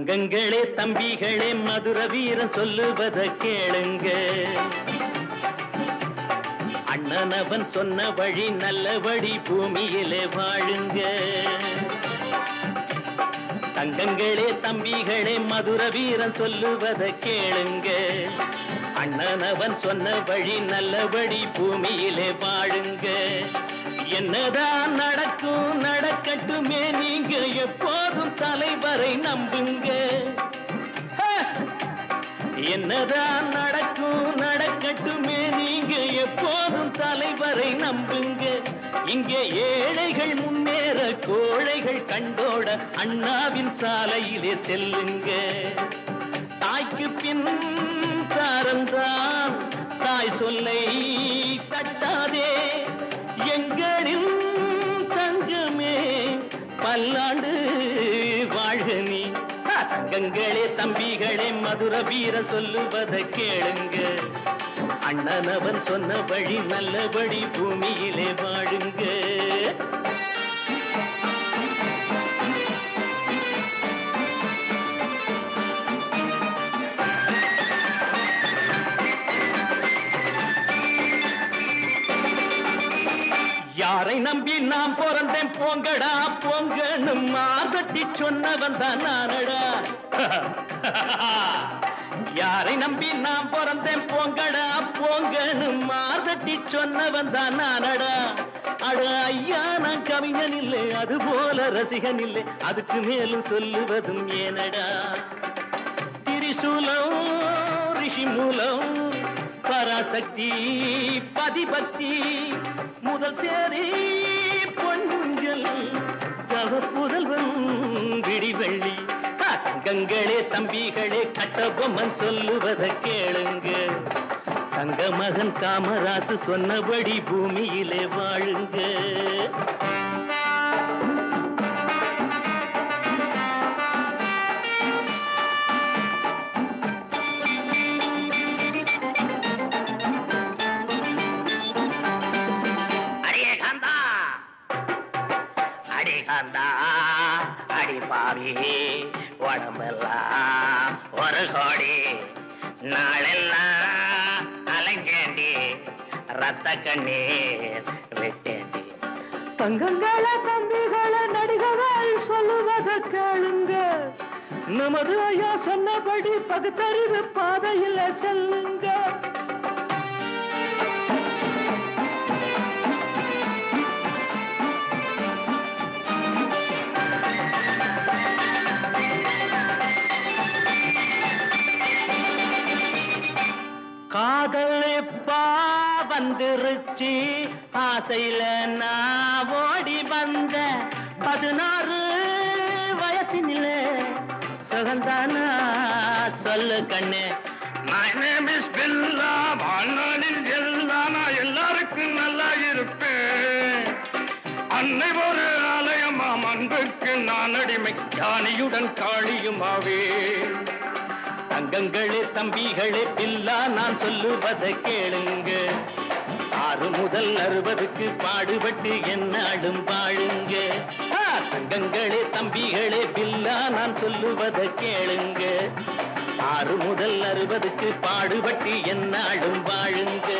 தங்கங்களே தம்பிகளே மதுர வீரன் சொல்லுவத கேளுங்க. அண்ணனவன் சொன்ன வழி நல்ல வழி பூமியிலே வாழுங்க. தங்கங்களே தம்பிகளே மதுர வீரன் சொல்லுவத கேளுங்க. அண்ணனவன் சொன்ன வழி நல்லபடி பூமியிலே வாழுங்க. என்னதான் நடக்கும் நடக்கட்டுமே நீங்க எப்போதும் தலைவரை நம்புங்க. என்னதான் நடக்கும் நடக்கட்டுமே நீங்க எப்போதும் தலைவரை நம்புங்க. இங்கே ஏழைகள் முன்னேற கோழைகள் கண்டோட அண்ணாவின் சாலையிலே செல்லுங்க. தாய்க்கு பின் தாரம்தான் தாய் சொல்லை தட்டாதே. தங்கங்களே தம்பிகளே மதுர வீர சொல்லுவதை கேளுங்க. அண்ணனவன் சொன்ன வழி நல்லபடி பூமியிலே வாழுங்க. யாரை நம்பி நாம் பிறந்தேன். போங்கடா போங்கன்னு மாதட்டி சொன்னவன் தான் நானடா. யாரை நம்பி நாம் பிறந்தேன்? போங்கடா போங்கன்னு மாதட்டி சொன்னவன் தான் நானடா. அட ஐயா நான் கவிஞன் இல்லை. அது போல ரசிகன் இல்லை. அதுக்கு மேலும் சொல்லுவதும் ஏனடா. திரிசூலம் ரிஷி மூலம் பராசக்தி பதிபக்தி முதல் தேரி பொன்னுஞ்சல் புதல்வன் விடிவள்ளி. தங்கங்களே தம்பிகளே கட்டபொம்மன் சொல்லுவதை கேளுங்க. தங்க மகன் காமராசு சொன்னபடி பூமியிலே வாழுங்க. தாண்டா காந்தா அடி பாவி உடம்பெல்லாம் ஒரு கோடி. நாளெல்லாம் அலைஞ்சேண்டி ரத்த கண்ணீர் விட்டேண்டி. தங்கங்கள தம்பிகள நடிகராய் சொல்லுவத கேளுங்க. நமது ஐயா சொன்னபடி பகுத்தறிவு பாதையில் செல்லுங்க. வந்துருச்சு. ஆசையில நான் ஓடி வந்த பதினாறு வயசினில சுகந்தானா சொல்லு கண்ணு. My name is பில்லா வாழ்நாளில் எல்லாம் நான் எல்லாருக்கும் நல்லா இருப்பேன். அன்னை ஒரு ஆலயமாம் அன்புக்கு நான் அடிமை ஞானியுடன் காளியுமாவே. தங்கங்களே தம்பிகளே பில்லா நான் சொல்லுவதை கேளுங்க. ஆறு முதல் அறுபதுக்கு பாடுபட்டு என்னாலும் வாழுங்க. தங்கங்களே தம்பிகளே பில்லா நான் சொல்லுவதை கேளுங்க. ஆறு முதல் அறுபதுக்கு பாடுபட்டு என்னாலும் வாழுங்க.